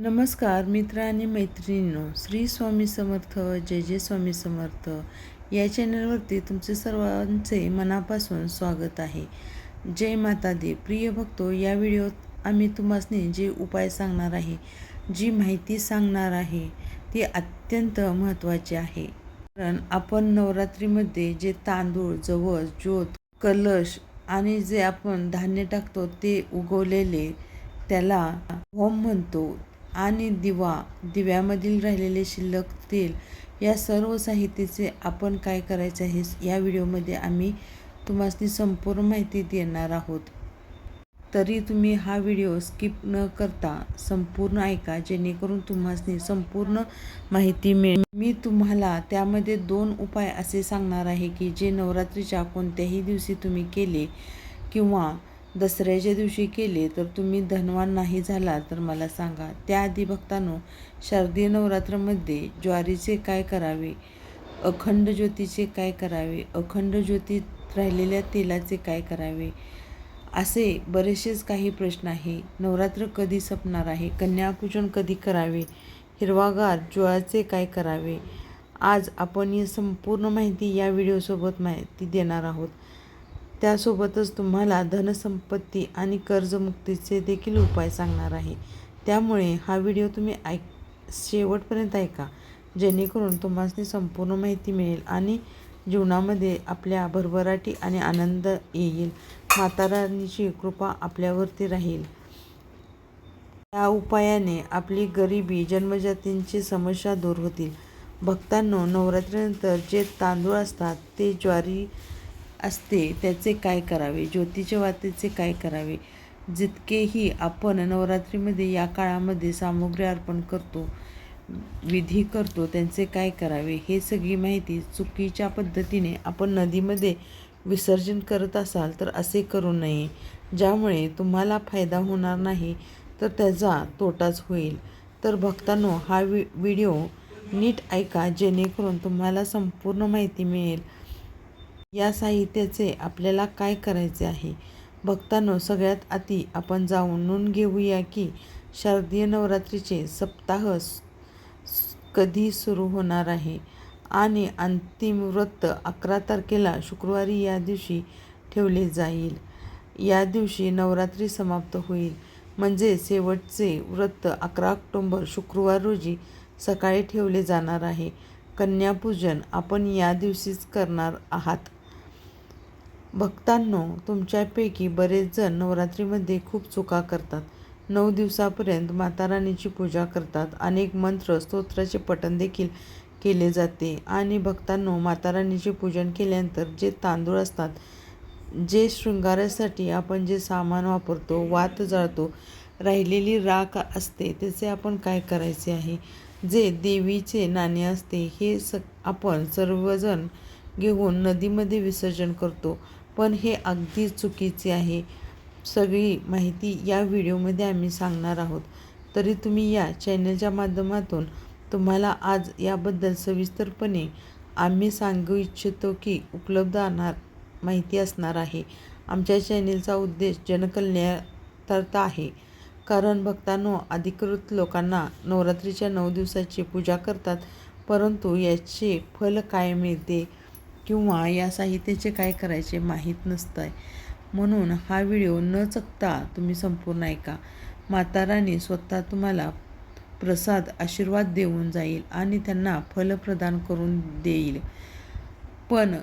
नमस्कार मित्र आणि मैत्रिणींनो श्री स्वामी समर्थ जय जय स्वामी समर्थ या चॅनलवरती तुमचे सर्वांचे मनापासून स्वागत आहे. जय माता दे. प्रिय भक्तो या व्हिडिओत आम्ही तुम्हासनी जे उपाय सांगणार आहे जी माहिती सांगणार आहे ती अत्यंत महत्त्वाची आहे. कारण आपण नवरात्रीमध्ये जे तांदूळ जवस ज्योत कलश आणि जे आपण धान्य टाकतो ते उगवलेले त्याला होम म्हणतो. आणि दिवा दिव्यामधील राहिलेले शिल्लक तेल या सर्व साहित्याचे आपण काय करायचे आहे या व्हिडिओमध्ये आम्ही तुम्हाला संपूर्ण माहिती देणार आहोत. तरी तुम्ही हा व्हिडिओ स्किप न करता संपूर्ण ऐका जेणेकरून तुम्हाला संपूर्ण माहिती मिळेल. मी तुम्हाला त्यामध्ये दोन उपाय असे सांगणार आहे की जे नवरात्रीच्या कोणत्याही दिवशी तुम्ही केले किंवा दसऱ्याच्या दिवशी केले तर तुम्ही धनवान नाही झाला तर मला सांगा. त्याआधी भक्तांनो शारदीय नवरात्रामध्ये ज्वारीचे काय करावे? अखंड ज्योतीचे काय करावे? अखंड ज्योतीत राहिलेल्या तेलाचे काय करावे? असे बरेचसेच काही प्रश्न आहे. नवरात्र कधी संपणार आहे? कन्यापूजन कधी करावे? हिरवागार ज्वाळाचे काय करावे? आज आपण ही संपूर्ण माहिती या व्हिडिओसोबत माहिती देणार आहोत. त्यासोबतच तुम्हाला धनसंपत्ती आणि कर्जमुक्तीचे देखील उपाय सांगणार आहे. त्यामुळे हा व्हिडिओ तुम्ही ऐक शेवटपर्यंत ऐका. जेणेकरून तुम्हाला संपूर्ण माहिती मिळेल आणि जीवनामध्ये आपल्या भरभराटी आणि आनंद येईल. म्हाताराणीची कृपा आपल्यावरती राहील. या उपायाने आपली गरिबी जन्मजातींची समस्या दूर होतील. भक्तांनो नवरात्रीनंतर जे तांदूळ असतात ते ज्वारी असते त्याचे काय करावे? ज्योतीच्या वातेचे काय करावे? जितकेही आपण नवरात्रीमध्ये या काळामध्ये सामुग्री अर्पण करतो विधी करतो त्यांचे काय करावे? हे सगळी माहिती चुकीच्या पद्धतीने आपण नदीमध्ये विसर्जन करत असाल तर असे करू नये. ज्यामुळे तुम्हाला फायदा होणार नाही तर त्याचा तोटाच होईल. तर भक्तांनो हा वि व्हिडिओ नीट ऐका जेणेकरून तुम्हाला संपूर्ण माहिती मिळेल. या साहित्याचे आपल्याला काय करायचे आहे? भक्तांनो सगळ्यात आधी आपण जाणून घेऊया की शारदीय नवरात्रीचे सप्ताह कधी सुरू होणार आहे आणि अंतिम व्रत अकरा तारखेला शुक्रवारी या दिवशी ठेवले जाईल. या दिवशी नवरात्री समाप्त होईल. म्हणजे शेवटचे व्रत अकरा ऑक्टोंबर शुक्रवार रोजी सकाळी ठेवले जाणार आहे. कन्यापूजन आपण या दिवशीच करणार आहात. भक्तांनो तुमच्यापैकी बरेच जण नवरात्रीमध्ये खूप चुका करतात. नऊ दिवसापर्यंत माता राणीची पूजा करतात. अनेक मंत्र स्तोत्राचे पठण देखील केले जाते. आणि भक्तांनो माता राणीचे पूजन केल्यानंतर जे तांदूळ असतात जे शृंगारासाठी आपण जे सामान वापरतो वात जाळतो राहिलेली राख असते त्याचे आपण काय करायचे आहे? जे देवीचे नाणे असते हे स आपण सर्वजण घेऊन नदीमध्ये विसर्जन करतो. पण हे अगदी चुकीचे आहे. सगळी माहिती या व्हिडिओमध्ये आम्ही सांगणार आहोत. तरी तुम्ही या चॅनलच्या माध्यमातून तुम्हाला आज याबद्दल सविस्तरपणे आम्ही सांगू इच्छितो की उपलब्ध आणणार माहिती असणार आहे. आमच्या चॅनेलचा उद्देश जनकल्याणार्थ आहे. कारण भक्तांनो अधिकृत लोकांना नवरात्रीच्या नऊ दिवसाची पूजा करतात परंतु याचे फल काय मिळते? किंवा या साहित्याचे काय करायचे माहीत नसतं आहे म्हणून हा व्हिडिओ न चकता तुम्ही संपूर्ण ऐका. माताराणी स्वतः तुम्हाला प्रसाद आशीर्वाद देऊन जाईल आणि त्यांना फल प्रदान करून देईल. पण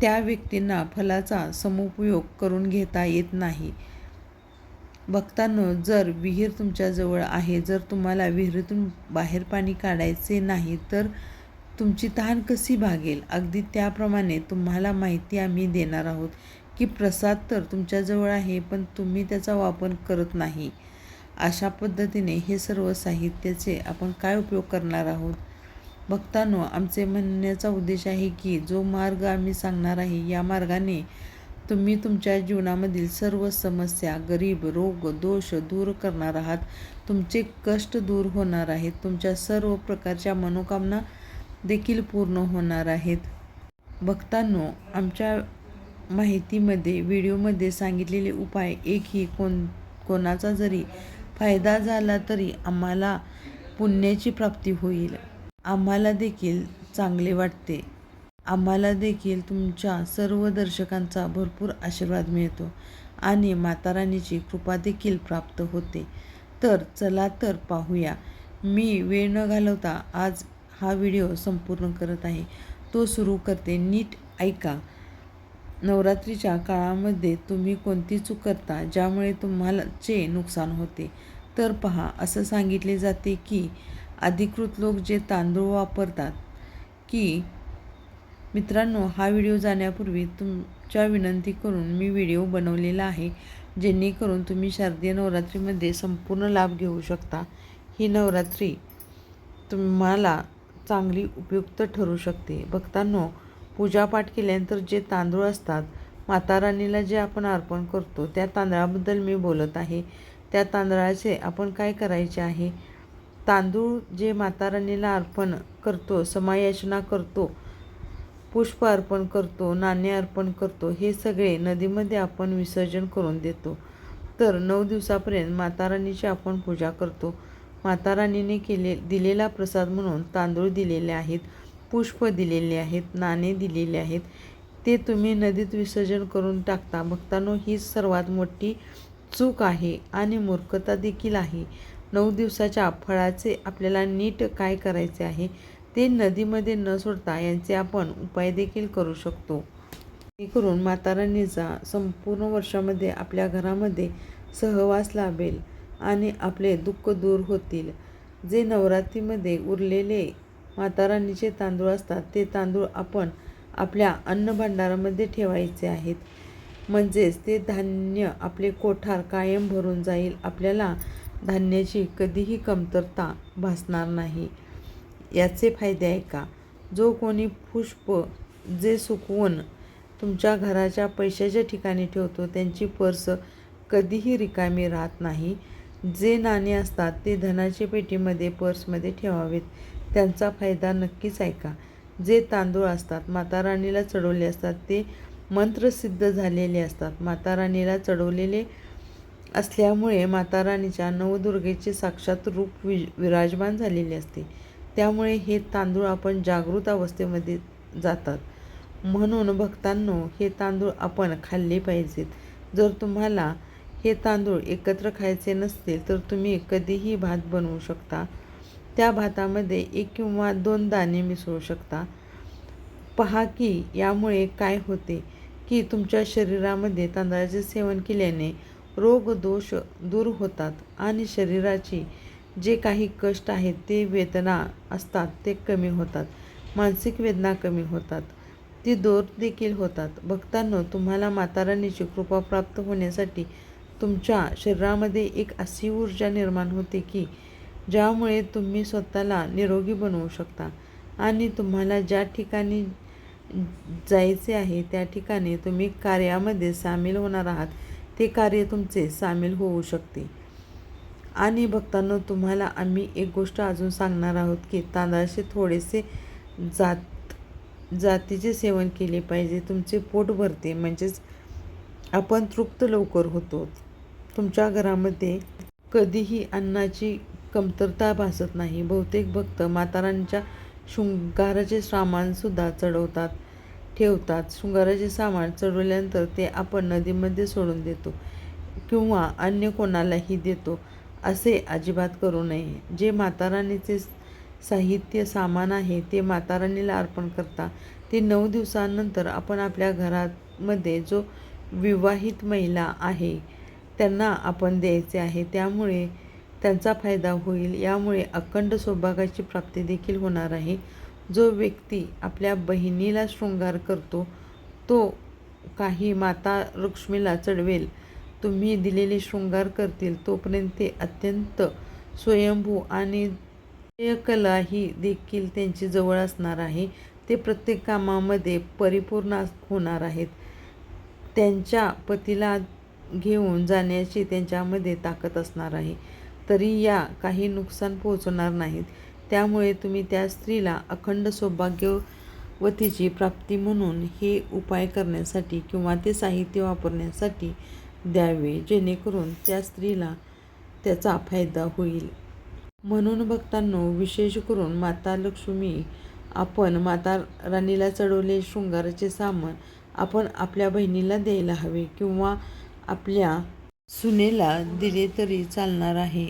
त्या व्यक्तींना फलाचा समुपयोग करून घेता येत नाही. भक्तांनो जर विहीर तुमच्याजवळ आहे जर तुम्हाला विहिरीतून बाहेर पाणी काढायचे नाही तर तुमची तहान कशी भागेल? अगदी त्याप्रमाणे तुम्हाला माहिती आम्ही देणार आहोत की प्रसाद तर तुमच्याजवळ आहे पण तुम्ही त्याचा वापर करत नाही. अशा पद्धतीने हे सर्व साहित्याचे आपण काय उपयोग करणार आहोत? भक्तांनो आमचे म्हणण्याचा उद्देश आहे की जो मार्ग आम्ही सांगणार आहे या मार्गाने तुम्ही तुमच्या जीवनामधील सर्व समस्या गरीब रोग दोष दूर करणार आहात. तुमचे कष्ट दूर होणार आहेत. तुमच्या सर्व प्रकारच्या मनोकामना देखील पूर्ण होणार आहेत. भक्तांनो आमच्या माहितीमध्ये व्हिडिओमध्ये सांगितलेले उपाय एकही कोण कोणाचा जरी फायदा झाला तरी आम्हाला पुण्याची प्राप्ती होईल. आम्हाला देखील चांगले वाटते. आम्हाला देखील तुमच्या सर्व दर्शकांचा भरपूर आशीर्वाद मिळतो आणि माताराणीची कृपा देखील प्राप्त होते. तर चला तर पाहूया. मी वेळ न घालवता आज हा व्हिडिओ संपूर्ण करत आहे. तो सुरू करते. नीट ऐका. नवरात्रीच्या काळामध्ये तुम्ही कोणती चूक करता ज्यामुळे तुम्हालाचे नुकसान होते? तर पहा असं सांगितले जाते की अधिकृत लोक जे तांदूळ वापरतात की मित्रांनो हा व्हिडिओ जाण्यापूर्वी तुमच्या विनंती करून मी व्हिडिओ बनवलेला आहे जेणेकरून तुम्ही शारदीय नवरात्रीमध्ये संपूर्ण लाभ घेऊ शकता. ही नवरात्री तुम्हाला चांगली उपयुक्त ठरू शकते. भक्तांनो पूजापाठ केल्यानंतर जे तांदूळ असतात माता राणीला जे आपण अर्पण करतो त्या तांदळाबद्दल मी बोलत आहे. त्या तांदळाचे आपण काय करायचे आहे? तांदूळ जे माता राणीला अर्पण करतो समायाचना करतो पुष्प अर्पण करतो नाणे अर्पण करतो हे सगळे नदीमध्ये आपण विसर्जन करून देतो. तर नऊ दिवसापर्यंत माता राणीची आपण पूजा करतो. माताराणीने केले दिलेला प्रसाद म्हणून तांदूळ दिलेले आहेत पुष्प दिलेले आहेत नाणे दिलेले आहेत. ते तुम्ही नदीत विसर्जन करून टाकता. भक्तांनो ही सर्वात मोठी चूक आहे आणि मूर्खता देखील आहे. नऊ दिवसाच्या फळाचे आपल्याला नीट काय करायचे आहे ते नदीमध्ये न सोडता यांचे आपण उपाय देखील करू शकतो. करून माताराणीचा संपूर्ण वर्षामध्ये आपल्या घरामध्ये सहवास लाभेल. आणि आपले दुःख दूर होतील. जे नवरात्रीमध्ये उरलेले माताराणीचे तांदूळ असतात ते तांदूळ आपण आपल्या अन्नभांडारामध्ये ठेवायचे आहेत. म्हणजेच ते धान्य आपले कोठार कायम भरून जाईल. आपल्याला धान्याची कधीही कमतरता भासणार नाही. याचे फायदे आहे का? जो कोणी पुष्प जे सुकवून तुमच्या घराच्या पैशाच्या ठिकाणी ठेवतो त्यांची पर्स कधीही रिकामी राहत नाही. जे नाणे असतात ते धनाच्या पेटीमध्ये पर्समध्ये ठेवावेत. त्यांचा फायदा नक्कीच ऐका जे तांदूळ असतात माता राणीला चढवले असतात ते मंत्रसिद्ध झालेले असतात. माता राणीला चढवलेले असल्यामुळे माता राणीच्या नवदुर्गेचे साक्षात रूप वि विराजमान झालेले असते. त्यामुळे हे तांदूळ आपण जागृत अवस्थेमध्ये जातात. म्हणून भक्तांनो हे तांदूळ आपण खाल्ले पाहिजेत. जर तुम्हाला हे तांदूळ एकत्र खायचे नसतील तर तुम्ही कधीही भात बनवू शकता. त्या भातामध्ये एक किंवा दोन दाणे मिसळू शकता. पहा की यामुळे काय होते की तुमच्या शरीरामध्ये तांदळाचे सेवन केल्याने रोग दोष दूर होतात आणि शरीराची जे काही कष्ट आहेत ते वेदना असतात ते कमी होतात. मानसिक वेदना कमी होतात. ती दूर देखील होतात. भक्तांनो तुम्हाला माताराणीची कृपा प्राप्त होण्यासाठी तुमच्या शरीरामध्ये एक अशी ऊर्जा निर्माण होते की ज्यामुळे तुम्ही स्वतःला निरोगी बनवू शकता. आणि तुम्हाला ज्या ठिकाणी जायचे आहे त्या ठिकाणी तुम्ही कार्यामध्ये सामील होणार आहात. ते कार्य तुमचे सामील होऊ शकते. आणि बघताना तुम्हाला आम्ही एक गोष्ट अजून सांगणार आहोत की तांदळाचे थोडेसे जात जातीचे सेवन केले पाहिजे. तुमचे पोट भरते म्हणजेच आपण तृप्त लवकर होतो. तुमच्या घरामध्ये कधीही अन्नाची कमतरता भासत नाही. बहुतेक भक्त मातारांच्या शृंगाराचे सामानसुद्धा चढवतात ठेवतात. शृंगाराचे सामान चढवल्यानंतर ते आपण नदीमध्ये सोडून देतो किंवा अन्य कोणालाही देतो असे अजिबात करू नये. जे माताराणीचे साहित्य सामान आहे ते माताराणीला अर्पण करता. ते नऊ दिवसांनंतर आपण आपल्या घरामध्ये जो विवाहित महिला आहे त्यांना आपण द्यायचे आहे. त्यामुळे त्यांचा फायदा होईल. यामुळे अखंड सौभागाची प्राप्ती देखील होणार आहे. जो व्यक्ती आपल्या बहिणीला शृंगार करतो तो काही माता लक्ष्मीला चढवेल. तुम्ही दिलेले शृंगार करतील तोपर्यंत ते अत्यंत स्वयंभू आणि कलाही देखील त्यांची जवळ असणार आहे. ते प्रत्येक कामामध्ये परिपूर्ण होणार आहेत. त्यांच्या पतीला घेऊन जाण्याची त्यांच्यामध्ये ताकद असणार आहे. तरी या काही नुकसान पोहोचणार नाहीत. त्यामुळे तुम्ही त्या स्त्रीला अखंड सौभाग्यवतीची प्राप्ती म्हणून हे उपाय करण्यासाठी किंवा ते साहित्य वापरण्यासाठी द्यावे जेणेकरून त्या स्त्रीला त्याचा फायदा होईल. म्हणून भक्तांनो विशेष करून माता लक्ष्मी आपण माता राणीला चढवले शृंगाराचे सामान आपण आपल्या बहिणीला द्यायला हवे किंवा आपल्या सुनेला दिले तरी चालणार आहे.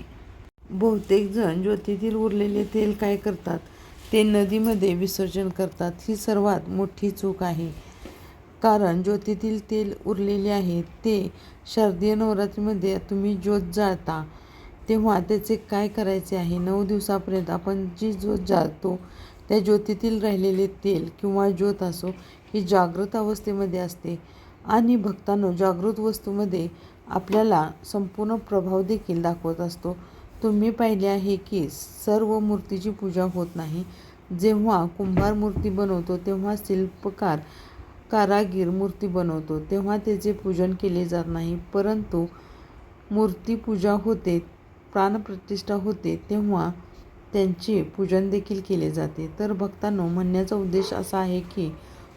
बहुतेक जण ज्योतीतील उरलेले तेल काय करतात? ते नदीमध्ये विसर्जन करतात. ही सर्वात मोठी चूक आहे. कारण ज्योतीतील तेल उरलेले आहे ते शारदीय नवरात्रीमध्ये तुम्ही ज्योत जाळता तेव्हा त्याचे काय करायचे आहे? नऊ दिवसापर्यंत आपण जी ज्योत जाळतो त्या ज्योतीतील राहिलेले तेल किंवा ज्योत असो ही जागृत अवस्थेमध्ये असते. आणि भक्तांनो जागृत वस्तूमध्ये आपल्याला संपूर्ण प्रभाव देखील दाखवत असतो. तुम्ही पाहिले आहे की सर्व मूर्तीची पूजा होत नाही. जेव्हा कुंभार मूर्ती बनवतो तेव्हा शिल्पकार कारागीर मूर्ती बनवतो. तेव्हा त्याचे पूजन केले जात नाही. परंतु मूर्ती पूजा होते प्राणप्रतिष्ठा होते तेव्हा त्यांचे पूजन देखील केले जाते. तर भक्तांनो म्हणण्याचा उद्देश असा आहे की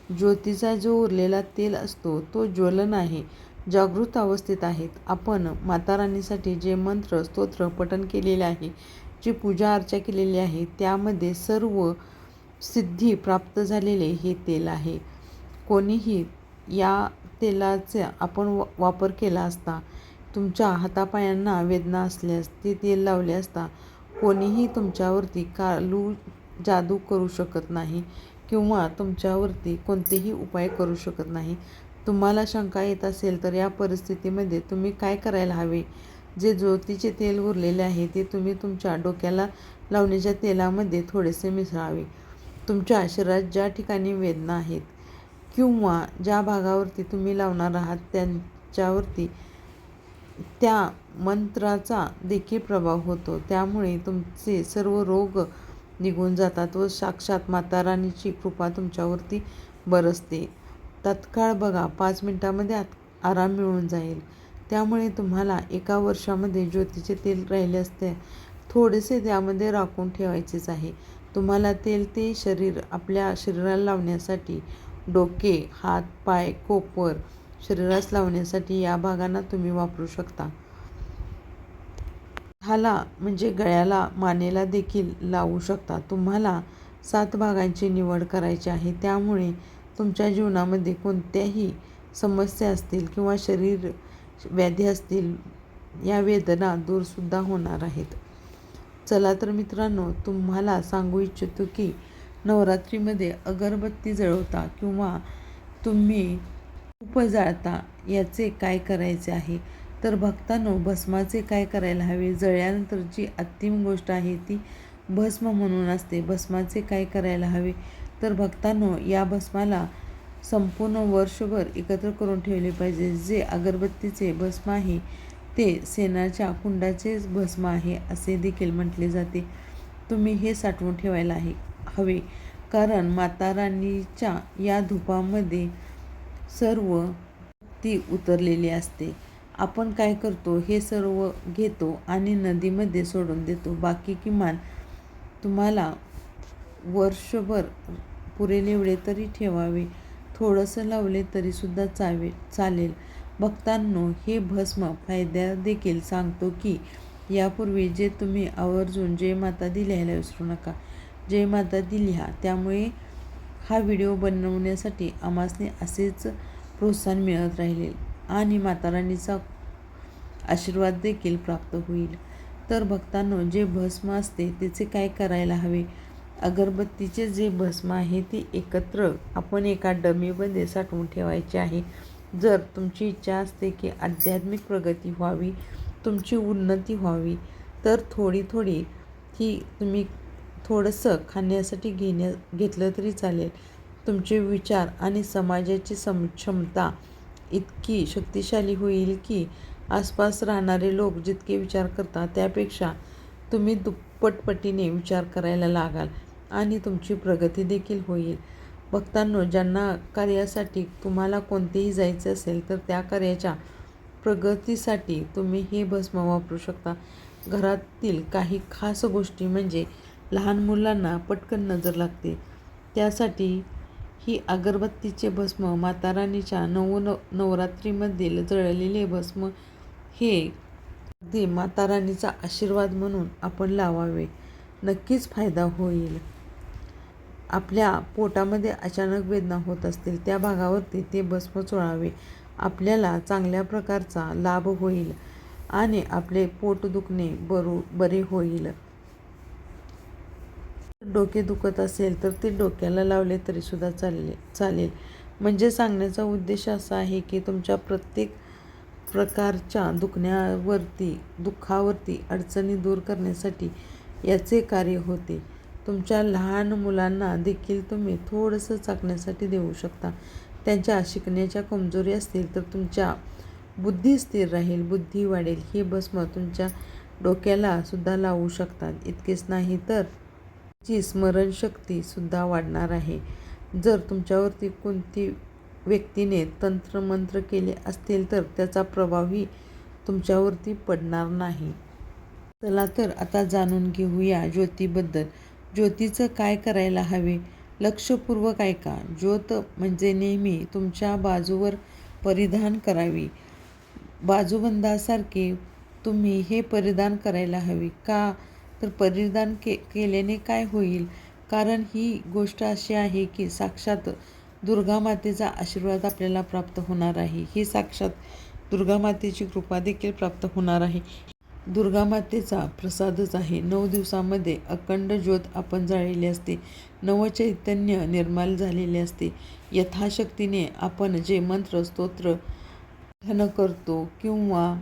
ज्योतीचा जो उरलेला तेल असतो तो ज्वलन आहे. जागृत अवस्थेत आहेत. आपण माताराणीसाठी जे मंत्र स्तोत्र पठण केलेले आहे जी पूजा अर्चा केलेली आहे त्यामध्ये सर्व सिद्धी प्राप्त झालेले हे तेल आहे. कोणीही या तेलाचा आपण वापर केला असता तुमच्या हातापायांना वेदना असल्यास ते तेल लावले असता कोणीही तुमच्यावरती कालू जादू करू शकत नाही. किंवा तुमच्यावरती कोणतेही उपाय करू शकत नाही. तुम्हाला शंका येत असेल तर या परिस्थितीमध्ये तुम्ही काय करायला हवे? जे ज्योतीचे तेल उरलेले आहे ते तुम्ही तुमच्या डोक्याला लावण्याच्या तेलामध्ये थोडेसे मिसळावे. तुमच्या शरीरात ज्या ठिकाणी वेदना आहेत किंवा ज्या भागावरती तुम्ही लावणार आहात त्यांच्यावरती त्या मंत्राचा देखील प्रभाव होतो. त्यामुळे तुमचे सर्व रोग निघून जातात व साक्षात माता राणीची कृपा तुमच्यावरती बरसते. तत्काळ बघा पाच मिनटामध्ये आराम मिळून जाईल. त्यामुळे तुम्हाला एका वर्षामध्ये ज्योतीचे तेल राहिले असते. थोडेसे त्यामध्ये राखून ठेवायचेच आहे. तुम्हाला तेल ते शरीर आपल्या शरीराला लावण्यासाठी डोके हात पाय कोपर शरीरास लावण्यासाठी या भागांना तुम्ही वापरू शकता. हाला म्हणजे गळ्याला मानेला देखील लावू शकता. तुम्हाला सात भागांची निवड करायची आहे. त्यामुळे तुमच्या जीवनामध्ये कोणत्याही समस्या असतील किंवा शरीर व्याधी असतील या वेदना दूरसुद्धा होणार आहेत. चला तर मित्रांनो तुम्हाला सांगू इच्छितो की नवरात्रीमध्ये अगरबत्ती जळवता किंवा तुम्ही उप जाळता याचे काय करायचे आहे? तर भक्तांनो भस्माचे काय करायला हवे? जळल्यानंतर जी अंतिम गोष्ट आहे ती भस्म म्हणून असते. भस्माचे काय करायला हवे? तर भक्तांनो या भस्माला संपूर्ण वर्षभर एकत्र करून ठेवले पाहिजे. जे अगरबत्तीचे भस्म आहे ते सेनाच्या कुंडाचेच भस्म आहे असे देखील म्हटले जाते. तुम्ही हे साठवून ठेवायला आहे हवे. कारण माता राणीच्या या धुपामध्ये सर्व ती उतरलेली असते. आपण काय करतो हे सर्व घेतो आणि नदीमध्ये सोडून देतो. बाकी किमान तुम्हाला वर्षभर पुरेल एवढे तरी ठेवावे थोडंसं लावले तरीसुद्धा चावे चालेल. भक्तांनो हे भस्म फायद्या देखील सांगतो की यापूर्वी जे तुम्ही आवर्जून जय माता दी लिहायला विसरू नका. जय माता दी लिहा त्यामुळे हा व्हिडिओ बनवण्यासाठी आमासने असेच प्रोत्साहन मिळत राहिले. आणि माताराणीचा आशीर्वाद देखील प्राप्त होईल. तर भक्तांनो जे भस्म असते त्याचे काय करायला हवे? अगरबत्तीचे जे भस्म आहे ते एकत्र आपण एका डमीमध्ये साठवून ठेवायचे आहे. जर तुमची इच्छा असते की आध्यात्मिक प्रगती व्हावी तुमची उन्नती व्हावी तर थोडी थोडी ही तुम्ही थोडंसं खाण्यासाठी घेण्या घेतलं तरी चालेल. तुमचे विचार आणि समाजाची सम क्षमता इतकी शक्तिशाली होईल की आसपास राहणारे लोक जितके विचार करतात त्यापेक्षा तुम्ही दुप्पटपटीने विचार करायला लागाल आणि तुमची प्रगती देखील होईल. भक्तांनो ज्यांना कार्यासाठी तुम्हाला कोणतेही जायचे असेल तर त्या कार्याच्या प्रगतीसाठी तुम्ही हे भस्म वापरू शकता. घरातील काही खास गोष्टी म्हणजे लहान मुलांना पटकन नजर लागते. त्यासाठी ही अगरबत्तीचे भस्म माताराणीच्या नऊ नवरात्रीमधील जळलेले भस्म हे अगदी माताराणीचा आशीर्वाद म्हणून आपण लावावे. नक्कीच फायदा होईल. आपल्या पोटामध्ये अचानक वेदना होत असतील त्या भागावरती ते भस्म चोळावे आपल्याला चांगल्या प्रकारचा लाभ होईल आणि आपले पोट दुखणे बरू बरे होईल. डोके दुखत असेल तर ते डोक्याला लावले तरीसुद्धा चालले चालेल. म्हणजे सांगण्याचा उद्देश असा आहे की तुमच्या प्रत्येक प्रकारच्या दुखण्यावरती दुःखावरती अडचणी दूर करण्यासाठी याचे कार्य होते. तुमच्या लहान मुलांना देखील तुम्ही थोडंसं चाकण्यासाठी देऊ शकता. त्यांच्या शिकण्याच्या कमजोरी असतील तर तुमच्या बुद्धी स्थिर राहील बुद्धी वाढेल. ही भस्म तुमच्या डोक्याला सुद्धा लावू शकतात. इतकेच नाही तर ची स्मरणशक्तीसुद्धा वाढणार आहे. जर तुमच्यावरती कोणती व्यक्तीने तंत्रमंत्र केले असतील तर त्याचा प्रभावही तुमच्यावरती पडणार नाही. चला तर आता जाणून घेऊया ज्योतीबद्दल. ज्योतीचं काय करायला हवे? लक्षपूर्वक ऐका. ज्योत म्हणजे नेहमी तुमच्या बाजूवर परिधान करावी. बाजूबंदासारखे तुम्ही हे परिधान करायला हवे का? तर परिधान के केल्याने काय होईल? कारण ही गोष्ट अशी आहे की साक्षात दुर्गा मातेचा आशीर्वाद आपल्याला प्राप्त होणार आहे. ही साक्षात दुर्गा मातेची कृपा देखील प्राप्त होणार आहे. दुर्गा मातेचा प्रसादच आहे. नऊ दिवसामध्ये अखंड ज्योत आपण जाळलेली असते. नवचैतन्य निर्माण झालेले असते. यथाशक्तीने आपण जे मंत्र स्तोत्र धन करतो किंवा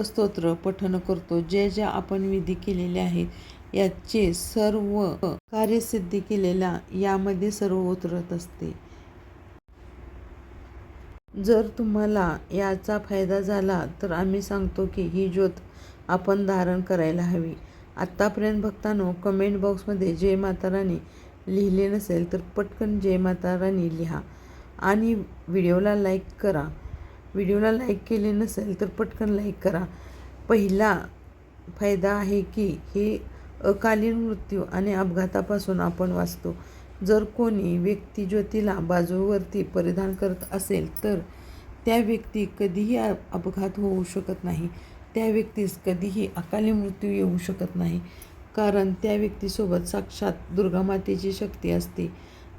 स्तोत्र पठन करतो. जे ज्या आपण विधी केलेले आहेत याचे सर्व कार्यसिद्धी केलेला यामध्ये सर्व उतरत असते. जर तुम्हाला याचा फायदा झाला तर आम्ही सांगतो की ही ज्योत आपण धारण करायला हवी. आत्तापर्यंत भक्तांनो कमेंट बॉक्समध्ये जय माताराणी लिहिले नसेल तर पटकन जय माताराणी लिहा. आणि व्हिडिओला लाईक करा. व्हिडिओला लाईक केले नसेल तर पटकन लाईक करा. पहिला फायदा आहे की हे अकालीन मृत्यू आणि अपघातापासून आपण वाचतो. जर कोणी व्यक्ती ज्योतीला बाजूवरती परिधान करत असेल तर त्या व्यक्ती कधीही अपघात होऊ शकत नाही. त्या व्यक्तीस कधीही अकाली मृत्यू येऊ शकत नाही. कारण त्या व्यक्तीसोबत साक्षात दुर्गामातेची शक्ती असते.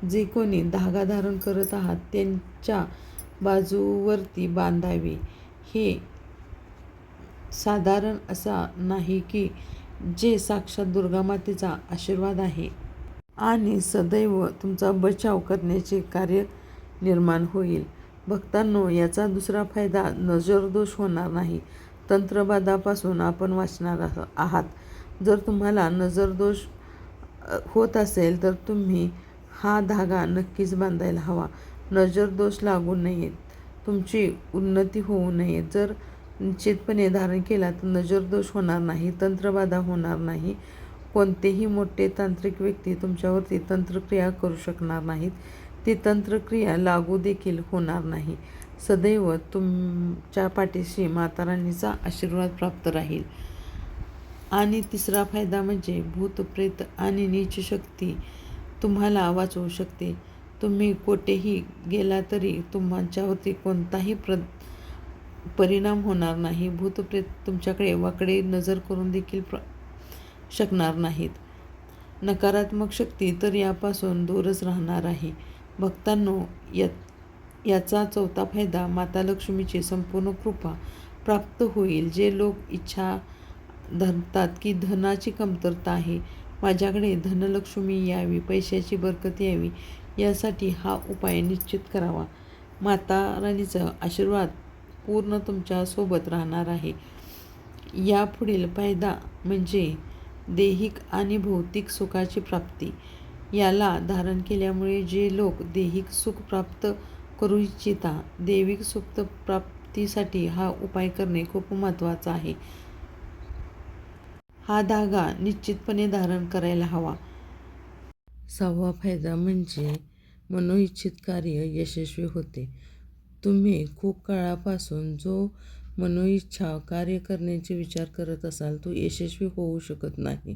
जे कोणी धागा धारण करत आहात त्यांच्या बाजूवरती बांधावे. हे साधारण असा नाही की जे साक्षात दुर्गामातेचा आशीर्वाद आहे. आणि सदैव तुमचा बचाव करण्याचे कार्य निर्माण होईल. भक्तांनो याचा दुसरा फायदा नजरदोष होणार नाही. तंत्रबादापासून आपण वाचणार आहात. जर तुम्हाला नजरदोष होत असेल तर तुम्ही हा धागा नक्कीच बांधायला हवा. नजरदोष लागू नयेत. तुमची उन्नती होऊ नये. जर निश्चितपणे धारण केला तर नजरदोष होणार नाही तंत्रबाधा होणार नाही. कोणतेही मोठे तांत्रिक व्यक्ती तुमच्यावरती तंत्रक्रिया करू शकणार नाहीत. ती तंत्रक्रिया लागू देखील होणार नाही. सदैव तुमच्या पाठीशी माताराणीचा आशीर्वाद प्राप्त राहील. आणि तिसरा फायदा म्हणजे भूतप्रेत आणि नीच शक्ती तुम्हाला वाचवू शकते. तुम्ही कुठेही गेला तरी तुमच्यावरती कोणताही प्र परिणाम होणार नाही. भूतप्रेत तुमच्याकडे वाकडे नजर करून देखील प्र शकणार नाहीत. नकारात्मक शक्ती तर यापासून दूरच राहणार आहे. भक्तांनो या याचा चौथा फायदा माता लक्ष्मीची संपूर्ण कृपा प्राप्त होईल. जे लोक इच्छा धरतात की धनाची कमतरता आहे माझ्याकडे धनलक्ष्मी यावी पैशाची बरकत यावी यासाठी हा उपाय निश्चित करावा. माता राणीचा आशीर्वाद पूर्ण तुमच्यासोबत राहणार आहे. यापुढील फायदा म्हणजे देहिक आणि भौतिक सुखाची प्राप्ती. याला धारण केल्यामुळे जे लोक देहिक सुख प्राप्त करू इच्छिता देविक सुख प्राप्तीसाठी हा उपाय करणे खूप महत्त्वाचा आहे. हा धागा निश्चितपणे धारण करायला हवा. सहावा फायदा म्हणजे मनोइच्छित कार्य यशस्वी होते. तुम्ही खूप काळापासून जो मनोइच्छा कार्य करण्याचे विचार करत असाल तो यशस्वी होऊ शकत नाही.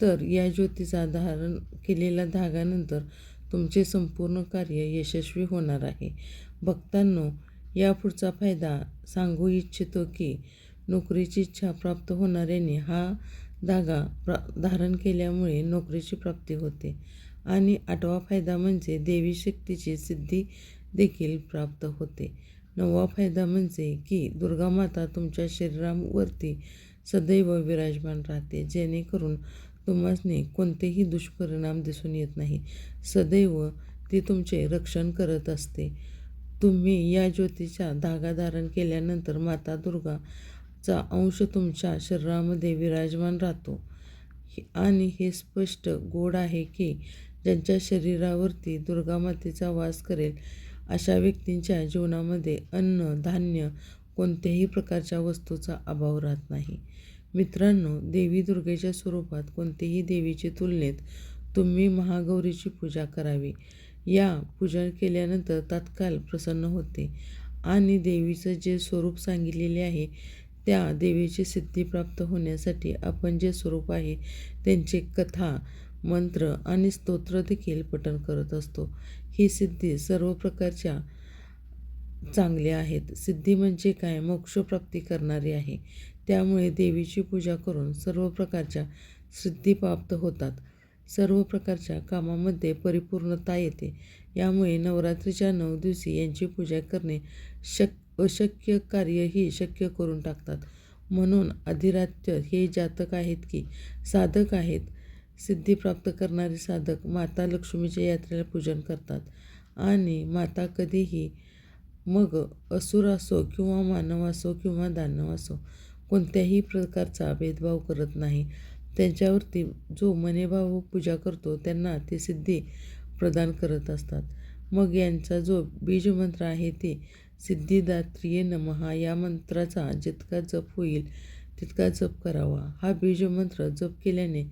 तर या ज्योतीचा धारण केलेल्या धागानंतर तुमचे संपूर्ण कार्य यशस्वी होणार आहे. भक्तांनो या पुढचा फायदा सांगू इच्छितो की नोकरीची इच्छा प्राप्त होणाऱ्यांनी हा धागा प्रा धारण केल्यामुळे नोकरीची प्राप्ती होते. आणि आठवा फायदा म्हणजे देवी शक्तीची सिद्धी देखील प्राप्त होते. नववा फायदा म्हणजे की दुर्गामाता तुमच्या शरीरावरती सदैव विराजमान राहते. जेणेकरून तुम्हासने कोणतेही दुष्परिणाम दिसून येत नाही. सदैव ती तुमचे रक्षण करत असते. तुम्ही या ज्योतीचा धागा धारण केल्यानंतर माता दुर्गा चा अंश तुमच्या शरीरामध्ये विराजमान राहतो. आणि हे स्पष्ट गोड आहे की ज्यांच्या शरीरावरती दुर्गामातेचा वास करेल अशा व्यक्तींच्या जीवनामध्ये अन्न धान्य कोणत्याही प्रकारच्या वस्तूचा अभाव राहत नाही. मित्रांनो देवी दुर्गेच्या स्वरूपात कोणतेही देवीची तुलनेत तुम्ही महागौरीची पूजा करावी. या पूजन केल्यानंतर तात्काळ प्रसन्न होते. आणि देवीचं जे स्वरूप सांगितलेले आहे त्या देवीची सिद्धी प्राप्त होण्यासाठी आपण जे स्वरूप आहे त्यांचे कथा मंत्र आणि स्तोत्र देखील पठण करत असतो. ही सिद्धी सर्व प्रकारच्या चांगल्या आहेत. सिद्धी म्हणजे काय? मोक्षप्राप्ती करणारी आहे. त्यामुळे देवीची पूजा करून सर्व प्रकारच्या सिद्धी प्राप्त होतात. सर्व प्रकारच्या कामामध्ये परिपूर्णता येते. यामुळे नवरात्रीच्या नऊ दिवशी यांची पूजा करणे शक्य अशक्य कार्यही शक्य करून टाकतात. म्हणून अधिरात्य हे जातक आहेत की साधक आहेत. सिद्धी प्राप्त करणारे साधक माता लक्ष्मीच्या यात्रेला पूजन करतात. आणि माता कधीही मग असुर असो किंवा मानव असो किंवा दानव असो कोणत्याही प्रकारचा भेदभाव करत नाही. त्यांच्यावरती जो मनेभाव पूजा करतो त्यांना ते सिद्धी प्रदान करत असतात. मग यांचा जो बीजमंत्र आहे ते सिद्धिदात्रिये नमहा या मंत्राचा जितका जप होईल तितका जप करावा. हा बीजमंत्र जप केल्याने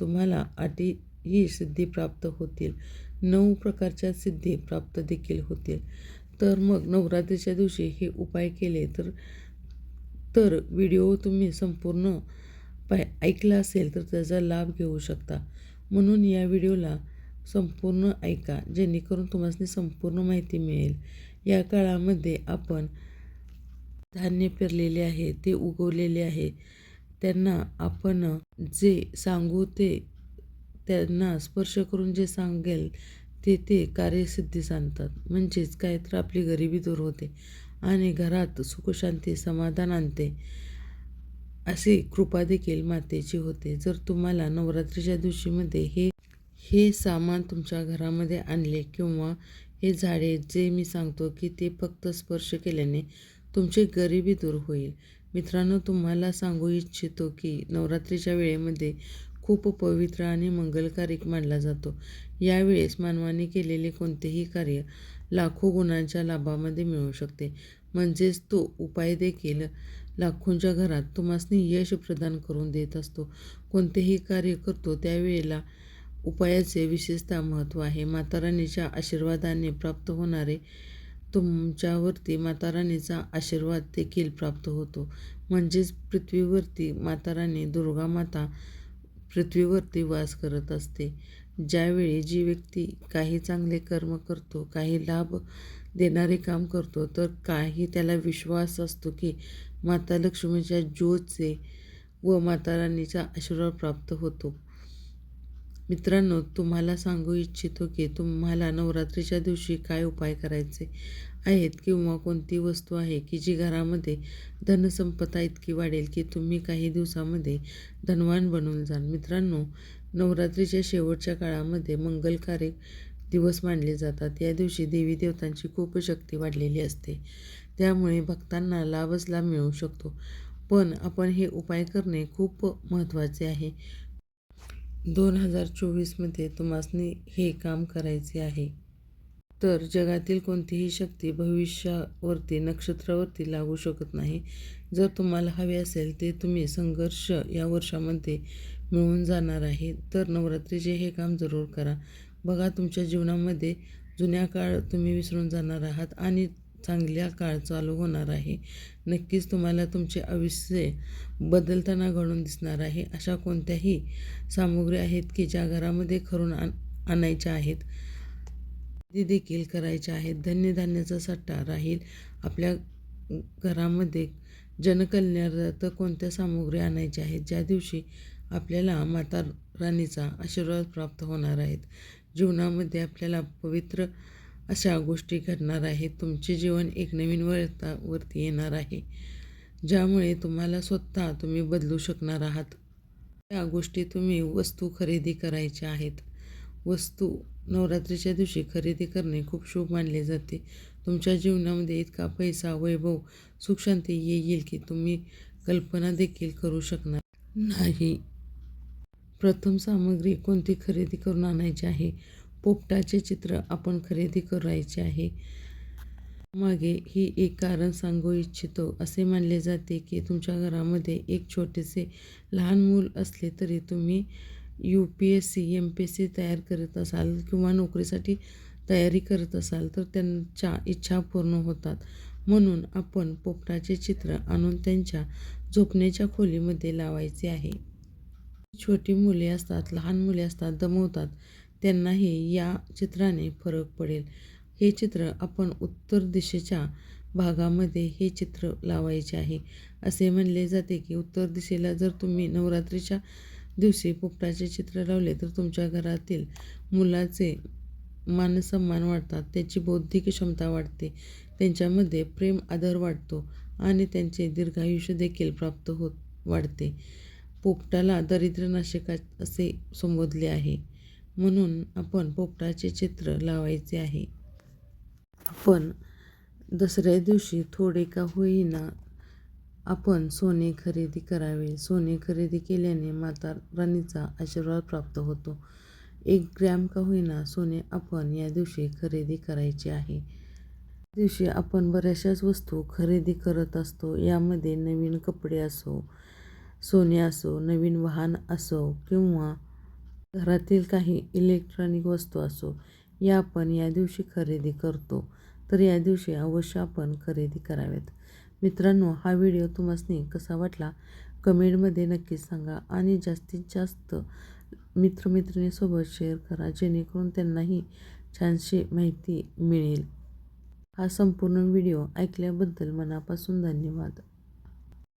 तुम्हाला आठही सिद्धी प्राप्त होतील. नऊ प्रकारच्या सिद्धी प्राप्त देखील होतील. तर मग नवरात्रीच्या दिवशी हे उपाय केले तर तर व्हिडिओ तुम्ही संपूर्ण पाय ऐकला असेल तर त्याचा लाभ घेऊ शकता. म्हणून या व्हिडिओला संपूर्ण ऐका जेणेकरून तुम्हाला संपूर्ण माहिती मिळेल. या काळामध्ये आपण धान्य पेरलेले आहे ते उगवलेले आहे. त्यांना आपण जे सांगू ते त्यांना स्पर्श करून जे सांगेल ते ते कार्यसिद्धी सांगतात. म्हणजेच काय तर आपली गरिबी दूर होते आणि घरात सुखशांती समाधान आणते. अशी कृपा देखील मातेची होते. जर तुम्हाला नवरात्रीच्या दिवशीमध्ये हे हे सामान तुमच्या घरामध्ये आणले किंवा हे झाडे जे मी सांगतो की ते फक्त स्पर्श केल्याने तुमची गरिबी दूर होईल. मित्रांनो तुम्हाला सांगू इच्छितो की नवरात्रीच्या वेळेमध्ये खूप पवित्र आणि मंगलकारिक मानला जातो. यावेळेस मानवाने केलेले कोणतेही कार्य लाखो गुणांच्या लाभामध्ये मिळू शकते. म्हणजेच तो उपाय देखील लाखोंच्या घरात तुम्हासनी यश प्रदान करून देत असतो. कोणतेही कार्य करतो त्यावेळेला उपायाचे विशेषतः महत्त्व आहे. माताराणीच्या आशीर्वादाने प्राप्त होणारे तुमच्यावरती माताराणीचा आशीर्वाद देखील प्राप्त होतो. म्हणजेच पृथ्वीवरती माताराणी दुर्गा माता पृथ्वीवरती वास करत असते. ज्यावेळी जी व्यक्ती काही चांगले कर्म करतो काही लाभ देणारे काम करतो तर काही त्याला विश्वास असतो की माता लक्ष्मीच्या ज्योतचे व माताराणीचा आशीर्वाद प्राप्त होतो. मित्रांनो तुम्हाला सांगू इच्छितो की तुम्हाला नवरात्रीच्या दिवशी काय उपाय करायचे आहेत किंवा कोणती वस्तू आहे की जी घरामध्ये धनसंपदा इतकी वाढेल की तुम्ही काही दिवसामध्ये धनवान बनून जाल? मित्रांनो नवरात्रीच्या शेवटच्या काळामध्ये मंगलकारक दिवस मानले जातात. या दिवशी देवी देवतांची खूप शक्ती वाढलेली असते. त्यामुळे भक्तांना लाभच लाभ मिळू शकतो. पण आपण हे उपाय करणे खूप महत्त्वाचे आहे. दोन हजार चोवीसमध्ये तुम्हासनी हे काम करायचे आहे. तर जगातील कोणतीही शक्ती भविष्यावरती नक्षत्रावरती लागू शकत नाही. जर तुम्हाला हवे असेल ते तुम्ही संघर्ष या वर्षामध्ये मिळून जाणार आहे. तर नवरात्रीचे हे काम जरूर करा. बघा तुमच्या जीवनामध्ये जुन्या काळ तुम्ही विसरून जाणार आहात आणि चांगल्या काळ चालू होणार आहे. नक्कीच तुम्हाला तुमचे आयुष्य बदलताना घडून दिसणार आहे. अशा कोणत्याही सामुग्री आहेत की ज्या घरामध्ये खरून आण आणायच्या आहेत. ते देखील करायच्या आहेत. धन्यधान्याचा सट्टा राहील. आपल्या घरामध्ये जनकल्याणार्थ कोणत्या सामुग्री आणायच्या आहेत? ज्या दिवशी आपल्याला माता राणीचा आशीर्वाद प्राप्त होणार आहेत. जीवनामध्ये आपल्याला पवित्र अशा गोष्टी घडणार आहेत. तुमचे जीवन एक नवीन वळतावरती येणार आहे. ज्यामुळे तुम्हाला स्वतः तुम्ही बदलू शकणार आहात. त्या गोष्टी तुम्ही वस्तू खरेदी करायच्या आहेत. वस्तू नवरात्रीच्या दिवशी खरेदी करणे खूप शुभ मानले जाते. तुमच्या जीवनामध्ये इतका पैसा वैभव सुखशांती येईल की तुम्ही कल्पना देखील करू शकणार नाही. प्रथम सामग्री कोणती खरेदी करून आणायची आहे? पोपटाचे चित्र आपण खरेदी करायचे आहे. मागे ही एक कारण सांगू इच्छितो. असे मानले जाते की तुमच्या घरामध्ये एक छोटेसे लहान मूल असले तरी तुम्ही U P S C M P S C तयार करत असाल किंवा नोकरीसाठी तयारी करत असाल तर त्यांच्या इच्छा पूर्ण होतात. म्हणून आपण पोपटाचे चित्र आणून त्यांच्या झोपण्याच्या खोलीमध्ये लावायचे आहे. छोटी मुले असतात लहान मुले असतात दमवतात. त्यांनाही या चित्राने फरक पडेल. हे चित्र आपण उत्तर दिशेच्या भागामध्ये हे चित्र लावायचे आहे. असे म्हणले जाते की उत्तर दिशेला जर तुम्ही नवरात्रीच्या दिवशी पोपटाचे चित्र लावले तर तुमच्या घरातील मुलाचे मानसन्मान वाढतात त्याची बौद्धिक क्षमता वाढते त्यांच्यामध्ये प्रेम आदर वाढतो आणि त्यांचे दीर्घायुष्य देखील प्राप्त होत वाढते. पोपटाला दरिद्रनाशकात असे संबोधले आहे. म्हणून आपण पोपटाचे चित्र लावायचे आहे. आपण दसऱ्या दिवशी थोडे का होईना आपण सोने खरेदी करावे. सोने खरेदी केल्याने माता राणीचा आशीर्वाद प्राप्त होतो. एक ग्रॅम का होईना सोने आपण या दिवशी खरेदी करायचे आहे. दिवशी आपण बऱ्याचशाच वस्तू खरेदी करत असतो. यामध्ये नवीन कपडे असो सोने असो नवीन वाहन असो किंवा घरातील काही इलेक्ट्रॉनिक वस्तू असो या आपण या दिवशी खरेदी करतो तर या दिवशी अवश्य आपण खरेदी कराव्यात. मित्रांनो हा व्हिडिओ तुम्हाला कसा वाटला? कमेंटमध्ये नक्कीच सांगा आणि जास्तीत जास्त मित्रमैत्रिणीसोबत शेअर करा जेणेकरून त्यांनाही छानशी माहिती मिळेल. हा संपूर्ण व्हिडिओ ऐकल्याबद्दल मनापासून धन्यवाद.